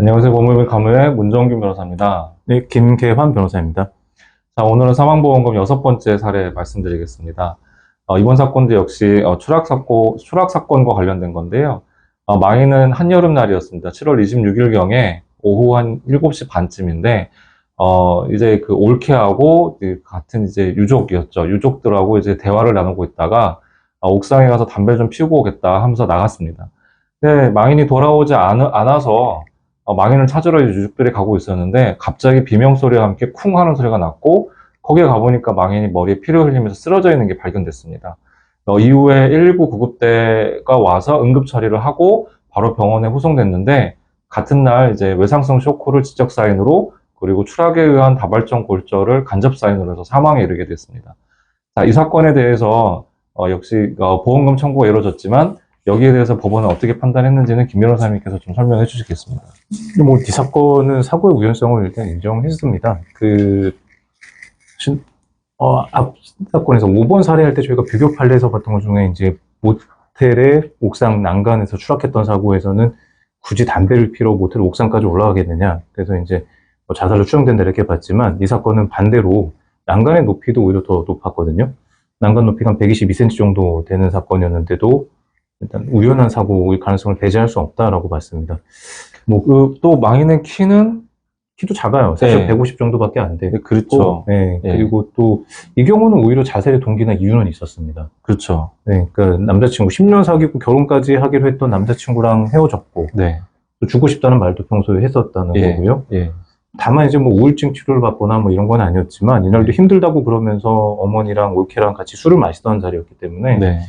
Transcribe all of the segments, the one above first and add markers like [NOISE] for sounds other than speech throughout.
안녕하세요. 법무부 감의 문정균 변호사입니다. 네, 김계환 변호사입니다. 자, 오늘은 사망보험금 여섯 번째 사례 말씀드리겠습니다. 어, 이번 사건도 역시 어, 추락 사건, 추락 사건과 관련된 건데요. 어, 망인은 한여름날이었습니다. 7월 26일경에 오후 한 7시 반쯤인데, 어, 이제 그 올케하고 그 같은 이제 유족이었죠. 유족들하고 이제 대화를 나누고 있다가 어, 옥상에 가서 담배 좀 피우고 오겠다 하면서 나갔습니다. 근데 망인이 돌아오지 않, 않아서 어, 망인을 찾으러 유족들이 가고 있었는데 갑자기 비명 소리와 함께 쿵 하는 소리가 났고 거기에 가보니까 망인이 머리에 피를 흘리면서 쓰러져 있는 게 발견됐습니다. 어, 이후에 119 구급대가 와서 응급 처리를 하고 바로 병원에 후송됐는데 같은 날 이제 외상성 쇼크를 지적 사인으로 그리고 추락에 의한 다발적 골절을 간접 사인으로 해서 사망에 이르게 됐습니다. 자, 이 사건에 대해서 어, 역시 어, 보험금 청구가 이루어졌지만 여기에 대해서 법원은 어떻게 판단했는지는 김 변호사님께서 좀 설명해 주시겠습니다. 뭐, 이 사건은 사고의 우연성을 일단 인정했습니다. 그, 신- 어, 앞 사건에서 5번 사례할 때 저희가 비교 판례에서 봤던 것 중에 이제 모텔의 옥상 난간에서 추락했던 사고에서는 굳이 담배를 피러 모텔 옥상까지 올라가겠느냐. 그래서 이제 뭐 자살로 추정된다 이렇게 봤지만 이 사건은 반대로 난간의 높이도 오히려 더 높았거든요. 난간 높이가 한 122cm 정도 되는 사건이었는데도 일단 우연한 사고일 가능성을 배제할 수 없다라고 봤습니다. 뭐, 그, 또 망인의 키는? 키도 작아요. 사실 네. 150 정도밖에 안 돼. 네, 그렇죠. 네, 예. 그리고 또 이 경우는 오히려 자살의 동기나 이유는 있었습니다. 그렇죠. 네, 그러니까 남자친구 10년 사귀고 결혼까지 하기로 했던 남자친구랑 헤어졌고 네. 또 주고 싶다는 말도 평소에 했었다는 예. 거고요. 예. 다만 이제 뭐 우울증 치료를 받거나 뭐 이런 건 아니었지만 이날도 힘들다고 그러면서 어머니랑 올케랑 같이 술을 마시던 자리였기 때문에 네.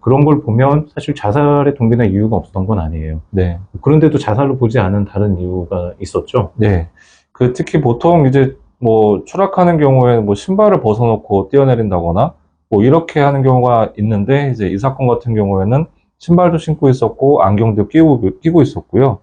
그런 걸 보면 사실 자살의 동기나 이유가 없었던 건 아니에요. 네. 그런데도 자살로 보지 않은 다른 이유가 있었죠. 네. 그 특히 보통 이제 뭐 추락하는 경우에는 뭐 신발을 벗어놓고 뛰어내린다거나 뭐 이렇게 하는 경우가 있는데 이제 이 사건 같은 경우에는 신발도 신고 있었고 안경도 끼고, 끼고 있었고요.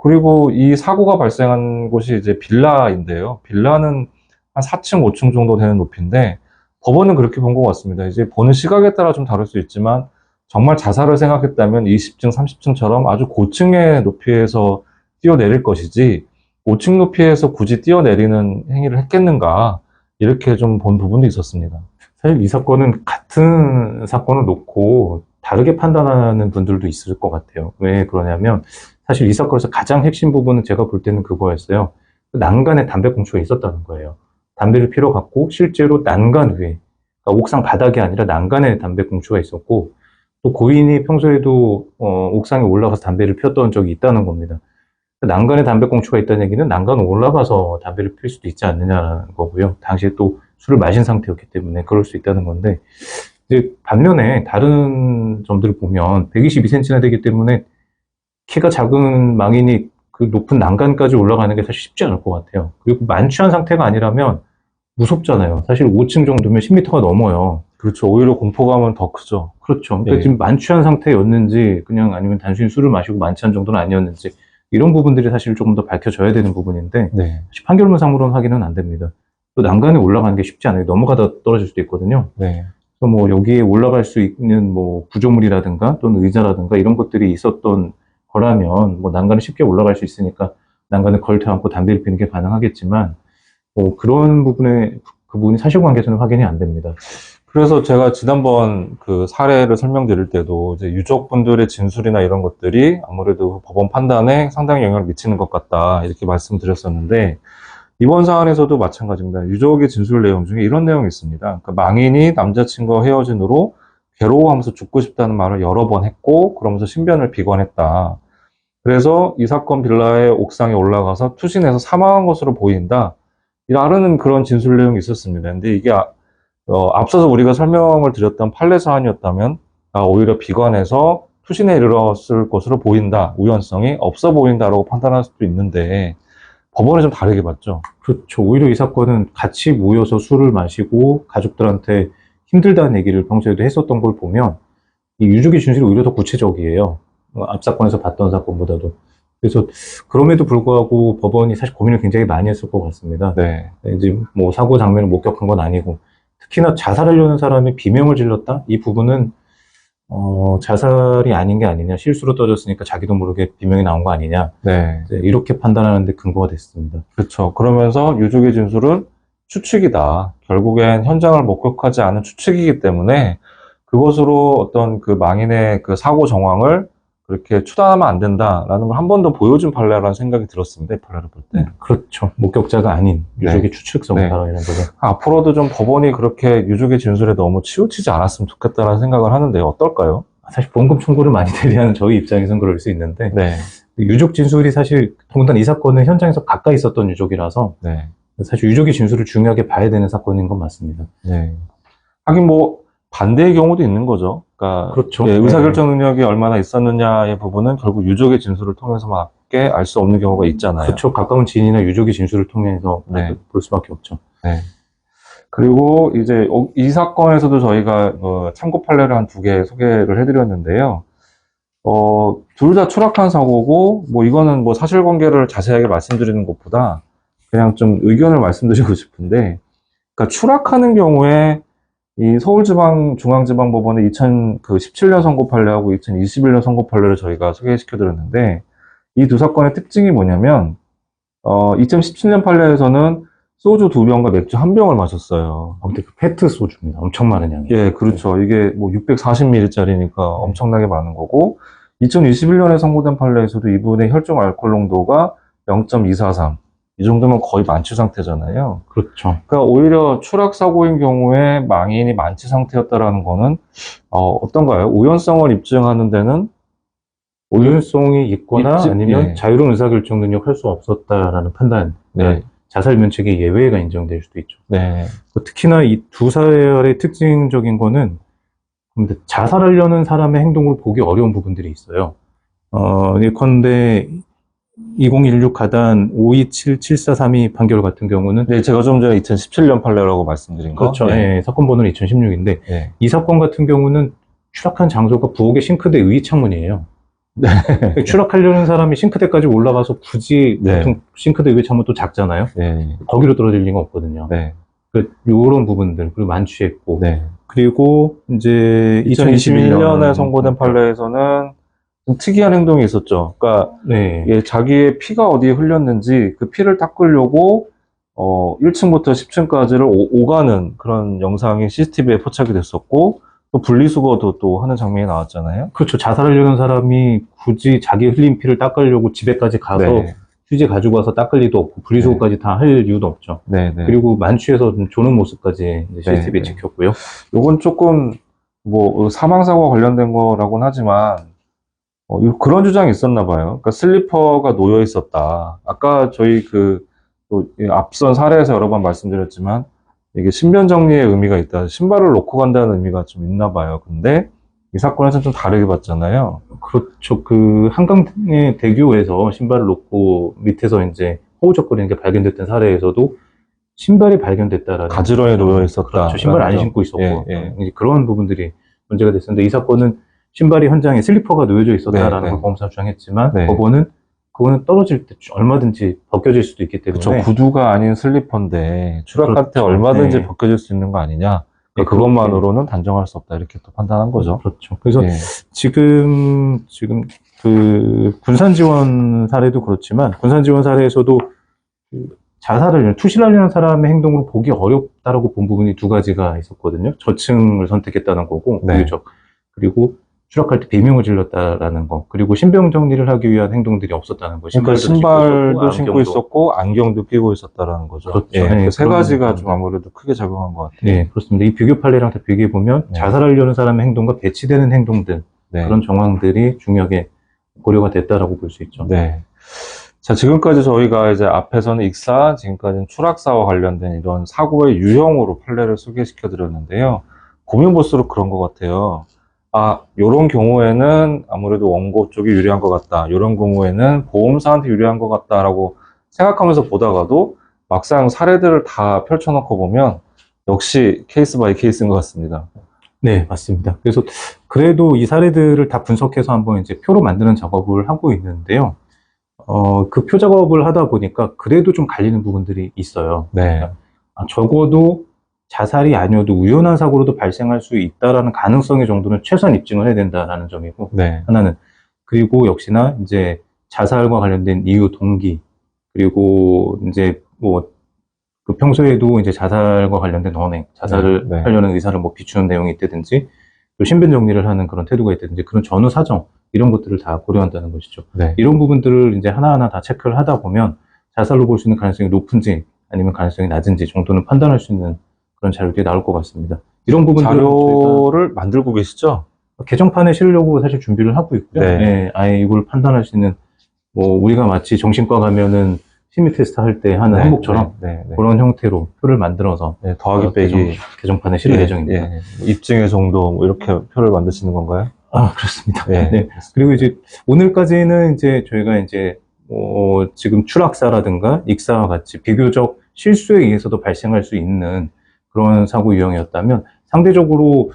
그리고 이 사고가 발생한 곳이 이제 빌라인데요. 빌라는 한 4층, 5층 정도 되는 높이인데 법원은 그렇게 본 것 같습니다. 이제 보는 시각에 따라 좀 다를 수 있지만 정말 자살을 생각했다면 20층, 30층처럼 아주 고층의 높이에서 뛰어내릴 것이지 5층 높이에서 굳이 뛰어내리는 행위를 했겠는가 이렇게 좀 본 부분도 있었습니다. 사실 이 사건은 같은 사건을 놓고 다르게 판단하는 분들도 있을 것 같아요. 왜 그러냐면 사실 이 사건에서 가장 핵심 부분은 제가 볼 때는 그거였어요. 그 난간에 담배꽁초가 있었다는 거예요. 담배를 피러 갔고 실제로 난간 위에 그러니까 옥상 바닥이 아니라 난간에 담배꽁초가 있었고 또 고인이 평소에도 어, 옥상에 올라가서 담배를 피웠던 적이 있다는 겁니다. 난간에 담배꽁초가 있다는 얘기는 난간 올라가서 담배를 필 수도 있지 않느냐는 거고요. 당시에 또 술을 마신 상태였기 때문에 그럴 수 있다는 건데 이제 반면에 다른 점들을 보면 122cm나 되기 때문에 키가 작은 망인이 그 높은 난간까지 올라가는 게 사실 쉽지 않을 것 같아요. 그리고 만취한 상태가 아니라면 무섭잖아요. 사실 5층 정도면 10m가 넘어요. 그렇죠. 오히려 공포감은 더 크죠. 그렇죠. 그러니까 예. 지금 만취한 상태였는지 그냥 아니면 단순히 술을 마시고 만취한 정도는 아니었는지 이런 부분들이 사실 조금 더 밝혀져야 되는 부분인데 네. 사실 판결문상으로는 확인은 안 됩니다. 또 난간에 올라가는 게 쉽지 않아요. 넘어가다 떨어질 수도 있거든요. 네. 그래서 뭐 여기에 올라갈 수 있는 뭐 구조물이라든가 또는 의자라든가 이런 것들이 있었던 거라면 뭐 난간을 쉽게 올라갈 수 있으니까 난간을 걸터 안고 담배를 피는 게 가능하겠지만 뭐 그런 부분에 그 부분이 사실관계에서는 확인이 안 됩니다. 그래서 제가 지난번 그 사례를 설명드릴 때도 이제 유족분들의 진술이나 이런 것들이 아무래도 법원 판단에 상당히 영향을 미치는 것 같다 이렇게 말씀드렸었는데 이번 사안에서도 마찬가지입니다. 유족의 진술 내용 중에 이런 내용이 있습니다. 그러니까 망인이 남자친구와 헤어진 후로 괴로워하면서 죽고 싶다는 말을 여러 번 했고 그러면서 신변을 비관했다. 그래서 이 사건 빌라의 옥상에 올라가서 투신해서 사망한 것으로 보인다. 이라는 그런 진술 내용이 있었습니다. 근데 이게 아- 어, 앞서서 우리가 설명을 드렸던 판례 사안이었다면 아, 오히려 비관해서 투신에 이르렀을 것으로 보인다. 우연성이 없어 보인다라고 판단할 수도 있는데 법원은 좀 다르게 봤죠. 그렇죠. 오히려 이 사건은 같이 모여서 술을 마시고 가족들한테 힘들다는 얘기를 평소에도 했었던 걸 보면 이 유족의 진술이 오히려 더 구체적이에요. 어, 앞 사건에서 봤던 사건보다도. 그래서 그럼에도 불구하고 법원이 사실 고민을 굉장히 많이 했을 것 같습니다. 네. 이제 뭐 사고 장면을 목격한 건 아니고 특히나 자살하려는 사람이 비명을 질렀다 이 부분은 어, 자살이 아닌 게 아니냐, 실수로 떠졌으니까 자기도 모르게 비명이 나온 거 아니냐, 네. 이렇게 판단하는데 근거가 됐습니다. 그렇죠. 그러면서 유족의 진술은 추측이다. 결국엔 현장을 목격하지 않은 추측이기 때문에 그것으로 어떤 그 망인의 그 사고 정황을 그렇게 추단하면 안 된다라는 걸 한 번 더 보여준 판례라는 생각이 들었습니다. 이 판례를 볼 때. 그렇죠. 목격자가 아닌 유족의 네. 추측성 네. 발언이라는 거죠. 앞으로도 좀 법원이 그렇게 유족의 진술에 너무 치우치지 않았으면 좋겠다라는 생각을 하는데 어떨까요? 사실 보험금 청구를 많이 [LAUGHS] 대리하는 저희 입장에선 그럴 수 있는데 네. 유족 진술이 사실 더군다나 이 사건은 현장에서 가까이 있었던 유족이라서 네. 사실 유족의 진술을 중요하게 봐야 되는 사건인 건 맞습니다. 네. 하긴 뭐 반대의 경우도 있는 거죠. 그러니까 그렇죠. 예, 의사결정 능력이 얼마나 있었느냐의 부분은 결국 유족의 진술을 통해서밖에 알 수 없는 경우가 있잖아요. 그렇죠. 가까운 지인이나 유족의 진술을 통해서 네. 볼 수밖에 없죠. 네. 그리고 이제 어, 이 사건에서도 저희가 어, 참고 판례를 한 두 개 소개를 해드렸는데요. 어, 둘 다 추락한 사고고, 뭐 이거는 뭐 사실관계를 자세하게 말씀드리는 것보다 그냥 좀 의견을 말씀드리고 싶은데, 그러니까 추락하는 경우에 이 서울지방중앙지방법원의 2017년 선고 판례하고 2021년 선고 판례를 저희가 소개시켜 드렸는데, 이 두 사건의 특징이 뭐냐면, 어, 2017년 판례에서는 소주 두 병과 맥주 한 병을 마셨어요. 아무튼 그 페트 소주입니다. 엄청 많은 양이. 예, 그렇죠. 이게 뭐 640ml짜리니까 엄청나게 많은 거고, 2021년에 선고된 판례에서도 이분의 혈중 알코올 농도가 0.243. 이 정도면 거의 만취 상태잖아요. 그렇죠. 그러니까 오히려 추락 사고인 경우에 망인이 만취 상태였다라는 거는 어, 어떤가요? 우연성을 입증하는 데는 우연성이 있거나 있지- 아니면 예. 자유로운 의사결정 능력 할 수 없었다라는 판단. 네, 자살 면책의 예외가 인정될 수도 있죠. 네, 그 특히나 이 두 사례의 특징적인 거는 자살하려는 사람의 행동을 보기 어려운 부분들이 있어요. 어, 예컨대 2016 가단 527742 판결 같은 경우는 네, 제가 좀 전에 2017년 판례라고 말씀드린 거. 그렇죠. 네, 예, 사건 번호는 2016인데 네. 이 사건 같은 경우는 추락한 장소가 부엌의 싱크대 의 창문이에요. 네. [LAUGHS] 추락하려는 사람이 싱크대까지 올라가서 굳이 네. 보통 싱크대 의 창문 또 작잖아요. 네, 거기로 떨어질 리가 없거든요. 네, 그 요런 부분들 그리고 만취했고 네. 그리고 이제 2021년에 선고된 판례에서는 좀 특이한 행동이 있었죠. 그러니까 네. 이게 자기의 피가 어디에 흘렸는지 그 피를 닦으려고 어 1층부터 10층까지를 오, 가는 그런 영상이 CCTV에 포착이 됐었고 또 분리수거도 또 하는 장면이 나왔잖아요. 그렇죠. 자살하려는 사람이 굳이 자기 흘린 피를 닦으려고 집에까지 가서 네, 휴지 가지고 와서 닦을 리도 없고 분리수거까지 다할 이유도 없죠. 네, 네. 그리고 만취해서 좀 조는 모습까지 CCTV에 네, 네. 찍혔고요. 요건 조금 뭐 사망 사고와 관련된 거라고는 하지만 어, 요- 그런 주장이 있었나 봐요. 그러니까 슬리퍼가 놓여 있었다. 아까 저희 그 앞선 사례에서 여러 번 말씀드렸지만 이게 신변 정리의 의미가 있다. 신발을 놓고 간다는 의미가 좀 있나 봐요. 근데 이 사건에서는 좀 다르게 봤잖아요. 그렇죠. 그 한강의 대교에서 신발을 놓고 밑에서 이제 허우적거리는 게 발견됐던 사례에서도 신발이 발견됐다라는 가지런히 놓여 있었다. 그렇죠. 신발 안 라는 신고 있었고 예, 예. 그런 부분들이 문제가 됐었는데 이 사건은 신발이 현장에 슬리퍼가 놓여져 있었다라는 네, 네. 걸 검사 주장했지만 네. 법원은 그거는 떨어질 때 얼마든지 벗겨질 수도 있기 때문에 그렇죠. 구두가 아닌 슬리퍼인데 추락할 때 그렇죠. 얼마든지 네. 벗겨질 수 있는 거 아니냐. 네, 그것만으로는 단정할 수 없다. 이렇게 또 판단한 거죠. 그렇죠. 그래서 예. 지금 지금 그 군산 지원 사례도 그렇지만 군산 지원 사례에서도 그 자살을 투실하려는 사람의 행동을 보기 어렵다라고 본 부분이 두 가지가 있었거든요. 저층을 선택했다는 거고 네. 유적 그리고 추락할 때 비명을 질렀다라는 거 그리고 신병 정리를 하기 위한 행동들이 없었다는 거. 그러니까 신발도 신고. 있었고 안경도 끼고 있었다라는 거죠. 그렇죠. 예, 네, 그세 그런 가지가. 좀 아무래도 크게 작용한 것 같아요. 네, 그렇습니다. 이 비교 판례랑 다 비교해 보면 네. 자살하려는 사람의 행동과 배치되는 행동들 네. 그런 정황들이 중요하게 고려가 됐다라고 볼 수 있죠. 네. 자, 지금까지 저희가 이제 앞에서는 익사, 지금까지는 추락사와 관련된 이런 사고의 유형으로 판례를 소개시켜 드렸는데요. 보면 볼수록 그런 것 같아요. 아, 요런 경우에는 아무래도 원고 쪽이 유리한 것 같다. 요런 경우에는 보험사한테 유리한 것 같다라고 생각하면서 보다가도 막상 사례들을 다 펼쳐놓고 보면 역시 케이스 바이 케이스인 것 같습니다. 네, 맞습니다. 그래서 그래도 이 사례들을 다 분석해서 한번 이제 표로 만드는 작업을 하고 있는데요. 어, 그 표 작업을 하다 보니까 그래도 좀 갈리는 부분들이 있어요. 네. 아, 적어도 자살이 아니어도 우연한 사고로도 발생할 수 있다라는 가능성의 정도는 최소한 입증을 해야 된다라는 점이고 네. 하나는 그리고 역시나 이제 자살과 관련된 이유 동기 그리고 이제 뭐 그 평소에도 이제 자살과 관련된 언행, 자살을 네, 네. 하려는 의사를 뭐 비추는 내용이 있다든지 또 신변 정리를 하는 그런 태도가 있다든지 그런 전후 사정 이런 것들을 다 고려한다는 것이죠. 네. 이런 부분들을 이제 하나하나 다 체크를 하다 보면 자살로 볼 수 있는 가능성이 높은지 아니면 가능성이 낮은지 정도는 판단할 수 있는 그런 자료들이 나올 것 같습니다. 이런 저희가 자료를 만들고 계시죠? 개정판에 실으려고 사실 준비를 하고 있고요. 네. 예, 아예 이걸 판단할 수 있는 뭐 우리가 마치 정신과 가면 심리 테스트 할 때 하는 항목처럼 네, 네, 네. 그런 형태로 표를 만들어서 네, 더하기 어, 빼기 개정, 개정 판에 실을 예, 예정입니다. 예. 입증의 정도 뭐 이렇게 표를 만드시는 건가요? 아 그렇습니다. 예. [LAUGHS] 네. 그리고 이제 오늘까지는 이제 저희가 이제 어, 지금 추락사라든가 익사와 같이 비교적 실수에 의해서도 발생할 수 있는 그런 사고 유형이었다면 상대적으로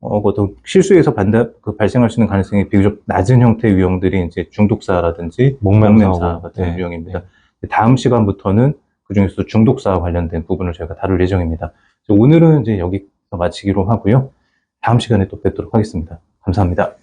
어, 어떤 실수에서 반다, 그 발생할 수 있는 가능성이 비교적 낮은 형태의 유형들이 이제 중독사라든지 목매사 같은 네, 유형입니다. 다음 시간부터는 그 중에서도 중독사와 관련된 부분을 저희가 다룰 예정입니다. 오늘은 이제 여기서 마치기로 하고요. 다음 시간에 또 뵙도록 하겠습니다. 감사합니다.